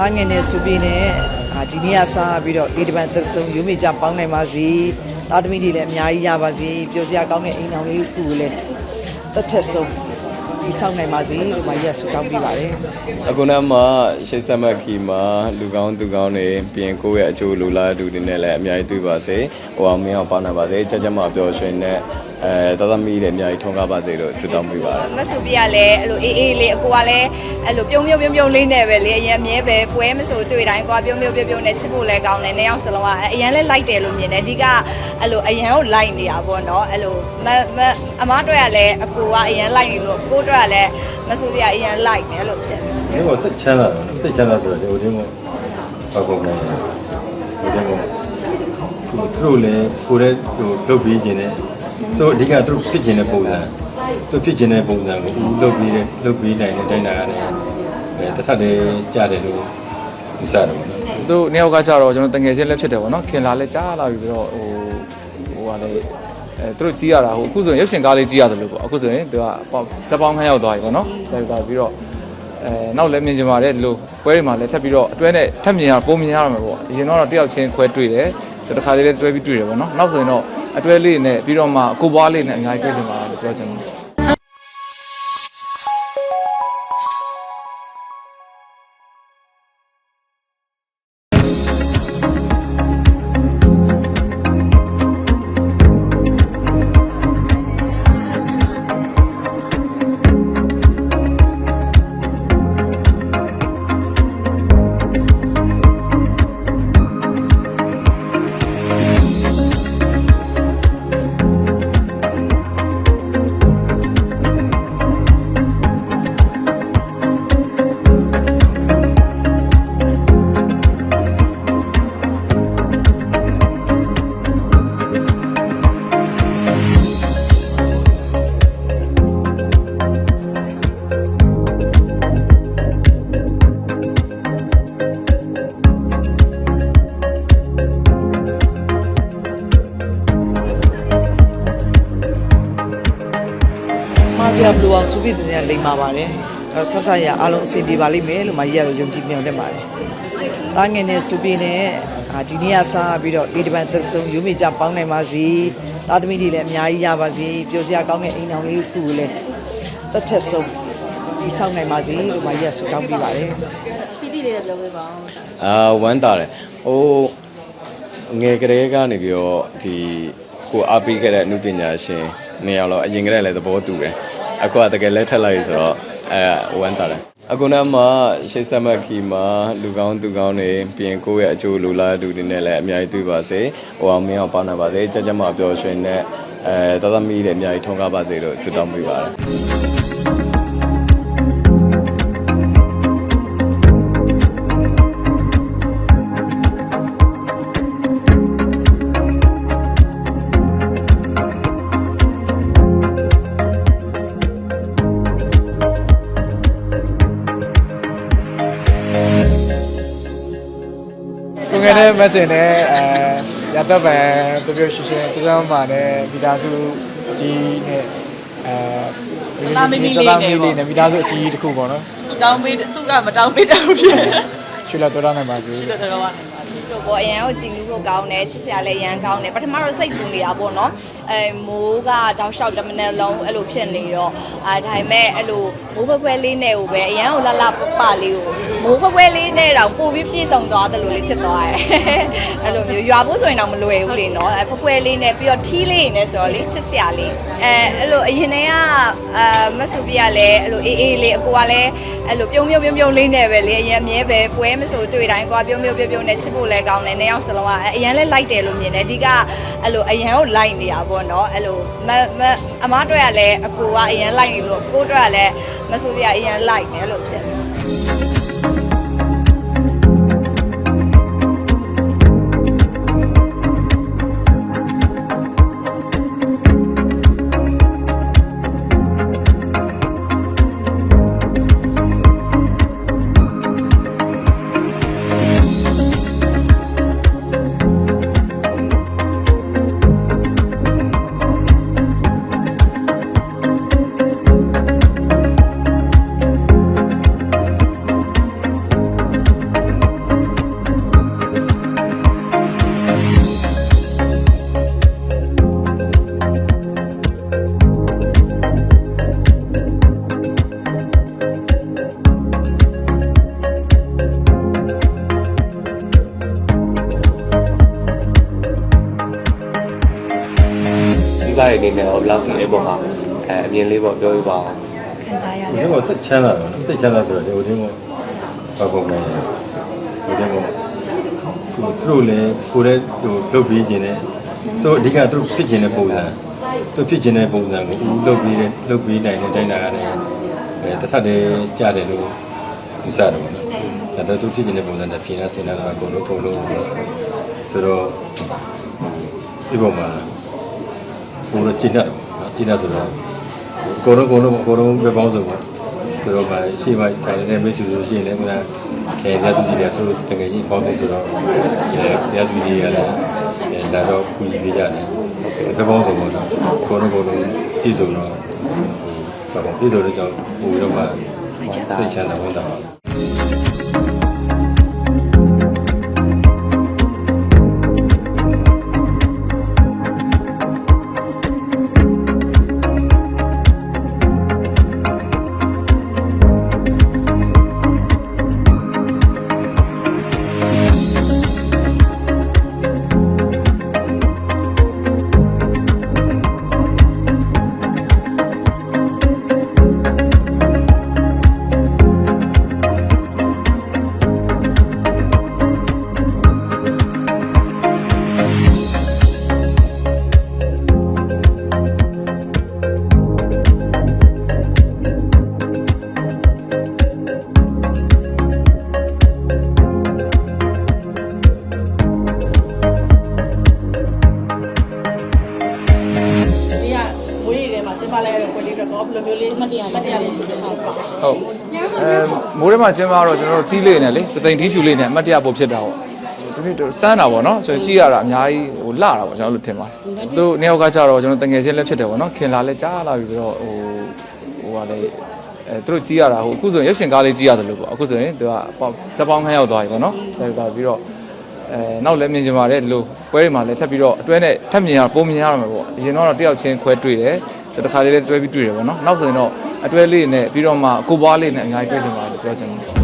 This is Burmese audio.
တားငယ်နဲ့စုပြီးနဲ့အာဒီနေ့ကစားပြီးတော့အေဒီပန်သက်ဆုံးယူမိကြပေါင်းနိုင်ပါစေသားသမီးတွေလည်းအများကြီးရပါစေပျော်စရာကောင်းတဲ့အိမ်တော်လေးတစ်ခုကိုလည်းတစ်ထက်ဆုံး ဒီဆောင်နိုင်ပါစေလို့မရက်ဆုတောင်းပေးပါတယ်အခုနမှရှေ့ဆက်မခီမှာလူကောင်းသူကောင်းတွေပြင်ကိုယ့်ရဲ့အကျိုးလူလားသူတွေနဲ့လည်းအများကြီးတွေ့ပါစေဟိုအောင်မင်းအောင်ပါနာပါစေကြကြမပျော်ရွှင်နဲ့အဲတသမီးတွေအများကြီးထုံကားပါစေလို့ဆုတောင်းပေးပါတယ်မဆူပြရလဲအဲ့လိုအေးအေးလေးအကိုကလည်းအဲ့လိုပြုံးပြုံးပြုံးပြုံးလေးနဲ့ပဲလေအရင်အမြဲပဲပွဲမဆိုတွေ့တိုင်းကိုကပြုံးပြုံးပြုံးပြုံးနဲ့ချစ်ဖို့လဲကောင်းတယ်နှစ်ယောက်စလုံးကအရင်လဲလိုက်တယ်လို့မြင်တယ်အဓိကအဲ့လိုအရင်ကိုလိုက်နေတာပေါ့နော်အဲ့လိုမမအမားတွေ့ရလဲအကိုကအရင်လိုက်နေလို့ကိုတွေ့ရလဲမဆူပြအရင်လိုက်တယ်လို့ဖြစ်တယ်ဒီမှာစိတ်ချမ်းသာတယ်နော်စိတ်ချမ်းသာဆိုတော့ဒီဟိုတင်းကပောက်ကုန်နေတယ်ဟိုတင်းကသူတို့လည်းကိုယ်လည်းဟိုလုပ်ပြီးခြင်းနဲ့သူအဓိကသူဖြစ်ခြင်းတဲ့ပုံစံသူဖြစ်ခြင်းတဲ့ပုံစံကိုသူလုပ်ပြီးတဲ့လုပ်ပြီးနိုင်တဲ့တိုင်းတာကလည်းအဲတစ်ထပ်တည်းကြားတယ်လို့ယူဆတယ်ပေါ့နော်သူတို့နှစ်ယောက်ကကြတော့ကျွန်တော်တငယ်ချင်းလည်းဖြစ်တယ်ဗောနော်ခင်လာလည်းကြားလာပြီဆိုတော့ဟိုဟိုကလည်း အဲသူတို့ကြီးရတာဟိုအခုဆိုရင်ရုပ်ရှင်ကားလေးကြီးရတယ်လို့ပေါ့အခုဆိုရင်သူကပေါ့ဇက်ပေါင်းခန်းရောက်သွားပြီဗောနော်ဒါကပြီးတော့အဲနောက်လည်းမြင်ကြပါတယ်ဒီလိုပွဲတွေမှာလည်းထပ်ပြီးတော့အတွဲနဲ့ထပ်မြင်ရပုံမြင်ရမှာပေါ့အရင်တော့တယောက်ချင်းခွဲတွေ့တယ်ဆိုတော့တစ်ခါလေးလည်းတွဲပြီးတွေ့တယ်ဗောနော်နောက်ဆိုရင်တော့အတွဲလေးနဲ့ပြီးတော့မှကိုပွားလေးနဲ့အများကြီးတွေ့ချင်ပါလို့ပြောချင်ပါတယ် မဆရာဘလူအောင်စုပြီးတင်ရလိမ့်ပါပါတယ်အဲဆက်ဆက်ရအားလုံးအဆင်ပြေပါလိမ့်မယ်လို့မရက်တော့ယုံကြည်မျှော်လင့်ပါတယ်တားငယ်နဲ့စုပြီးနဲ့အာဒီနေ့ကစားပြီးတော့အေဒီပန်သက်ဆုံးယူမိကြပေါင်းနိုင်ပါစေသားသမီးတွေလည်းအများကြီးရပါစေပျော်စရာကောင်းတဲ့အိမ်တော်လေးတစ်ခုကိုလည်းတစ်ထက်ဆုံးဒီဆောင်နိုင်ပါစေလို့မရက်ဆုတောင်းပေးပါတယ်ပီတိလေးလည်းပြောပေးပါဦးအာဝမ်းတာတယ်ဟိုငယ်ကလေးကနေပြီးတော့ဒီကိုအားပေးခဲ့တဲ့အမှုပညာရှင် နေရာတော့အရင်ကတည်းကလည်းသဘောတူတယ်အခုကတကယ်လက်ထက်လိုက်ဆိုတော့အဲဝမ်းတာတယ်အခုနမှရှေ့ဆက်မခီမှာလူကောင်းသူကောင်းတွေပြင်ကိုယ့်ရဲ့အကျိုးလူလားသူတွေနဲ့လည်းအများကြီးတွေ့ပါစေဟိုအောင်မင်းအောင်ပါနာပါစေကြကြမပျော်ရွှင်နဲ့အဲတသမီးတွေအများကြီးထုံကားပါစေလို့ဆုတောင်းပေးပါတယ် ကိုငယ်တဲ့မက်ဆင်နဲ့အဲရတပံပြပြရှင်းရှင်းစစမ်းမှာနဲ့ဗီဒါစုအကြီးနဲ့အဲသားမီးမီးလေးနဲ့ပေါ့နဲ့ဗီဒါစုအကြီးတစ်ခုပေါ့နော်ဆူတောင်းပေးဆူကမတောင်းပေးတော့ဖြစ်ရွှေလာတော်ရနိုင်ပါစေတယ်တော့ကတော့တို့ပေါ့ အရန်ကိုကြည်နူးဖို့ကောင်းတယ်ချစ်စရာလည်းအရန်ကောင်းတယ်ပထမတော့စိတ်ပူနေတာပေါ့နော်အဲမိုးကတောက်လျှောက်တစ်မနက်လုံးအဲ့လိုဖြစ်နေတော့အဲဒါပေမဲ့အဲ့လိုမိုးဖွဲဖွဲလေးနဲ့ကိုပဲအရန်ကိုလှလှပပလေးကိုမိုးဖွဲဖွဲလေးနဲ့တောင်ပို့ပြီးပြည့်စုံသွားတယ်လို့လေးဖြစ်သွားတယ်အဲ့လိုမျိုးရွာဖို့ဆိုရင်တော့မလွယ်ဘူးလေနော်အဲဖွဲဖွဲလေးနဲ့ပြီးတော့ထီးလေးနဲ့ဆိုတော့လေချစ်စရာလေးအဲအဲ့လိုအရင်တည်းကအဲမဆူပြရလဲအဲ့လိုအေးအေးလေးအကိုကလည်းအဲ့လိုပြုံးပြုံးပြုံးပြုံးလေးနဲ့ပဲလေအရင်အမြဲပဲပွဲမဆိုတွေ့တိုင်းကိုကပြုံးပြုံးပြုံးပြုံးနဲ့ချစ်ဖို့လဲကောင်းတယ်နှစ်ယောက်စလုံးကအရင်လဲလိုက်တယ်လို့မြင်တယ်အဓိကအဲ့လိုအရင်ကိုလိုက်နေတာပေါ့နော်အဲ့လိုမမအမားတွေ့ရလဲအကိုကအရင်လိုက်နေလို့ကိုတွေ့ရလဲမဆိုပြအရင်လိုက်တယ်လို့ဖြစ် တွေအနေနဲ့တော့ဘယ်လောက်ထိအဲ့ပေါ်မှာအဲအမြင်လေးပေါ့ပြောပြပါအောင်ခံစားရဟိုတင်းကစိတ်ချမ်းသာတယ်နော်စိတ်ချမ်းသာဆိုတော့ဟိုတင်းကဘာကုန်လဲဟိုတင်းကသူတို့လည်းကိုယ်လည်းဟိုလုပ်ပြီးခြင်းနဲ့သူအဓိကသူဖြစ်ခြင်းတဲ့ပုံစံသူဖြစ်ခြင်းတဲ့ပုံစံကိုဦးလုပ်ပြီးတဲ့လုပ်ပြီးနိုင်တဲ့တိုင်းတာနဲ့အဲတစ်ထပ်တည်းကြားတယ်လို့ယူဆတယ်ပေါ့နော်ဒါတော့သူဖြစ်ခြင်းတဲ့ပုံစံနဲ့ပြင်လာစင်လာတာအကုန်လုံးပုံလုံးဆိုတော့ဒီပုံမှာ ဟိုတော့ကျင့်တတ်တယ်ပေါ့နော်ကျင့်တတ်ဆိုတော့အကုန်လုံးအကုန်လုံးအကုန်လုံးပဲပေါင်းစုံပါဆိုတော့မှရှေ့မှာတိုင်နေတဲ့မိတ်ဆွေတို့ရှိရင်လည်းကခဲရသူကြီးတွေသူတကယ်ကြီးပေါင်းစုံဆိုတော့အဲတရားသူကြီးတွေကလည်းအဲလာတော့ကူညီပေးကြတယ်ပဲပေါင်းစုံပေါ့နော်အကုန်လုံးအကုန်လုံးပြည်စုံတော့ဟိုဘာပြည်စုံတော့ကြောင့်ဟိုတော့မှစိတ်ချမ်းသာဝန်တာပါ မွေးရည်ထဲမှာကျင်းပလိုက်ရတဲ့ပွဲလေးတော့ဘယ်လိုမျိုးလေးမတရားမတရားလို့ပြောပါဦးဟုတ်အဲမိုးထဲမှာကျင်းပတော့ကျွန်တော်တို့တီးလေးနဲ့လေသသိမ်တီးဖြူလေးနဲ့အမှတ်တရပို့ဖြစ်တာပေါ့ဒီနေ့စမ်းတာပေါ့နော်ဆိုရင်ကြည့်ရတာအများကြီးဟိုလှတာပေါ့ကျွန်တော်တို့ထင်ပါတယ်သူတို့နှစ်ယောက်ကကြတော့ကျွန်တော်တငယ်ချင်းလည်းဖြစ်တယ်ပေါ့နော်ခင်လာလည်းကြားလာပြီဆိုတော့ဟိုဟိုကလည်းအဲသူတို့ကြည့်ရတာဟိုအခုဆိုရင်ရုပ်ရှင်ကားလေးကြည့်ရတယ်လို့ပေါ့အခုဆိုရင်သူကဇက်ပေါင်းခန်းရောက်သွားပြီပေါ့နော်ဒါကပြီးတော့ အဲနောက်လည်းမြင်ကြပါတယ်ဒီလိုပွဲတွေမှာလည်းထပ်ပြီးတော့အတွဲနဲ့ထပ်မြင်ရပုံမြင်ရမှာပေါ့အရင်တော့တယောက်ချင်းခွဲတွေ့တယ်တခါလေးလည်းတွဲပြီးတွေ့တယ်ပေါ့နော်နောက်ဆိုရင်တော့အတွဲလေးနဲ့ပြီးတော့မှကိုပွားလေးနဲ့အများကြီးတွေ့ချင်ပါတယ်လို့ပြောချင်ပါတယ်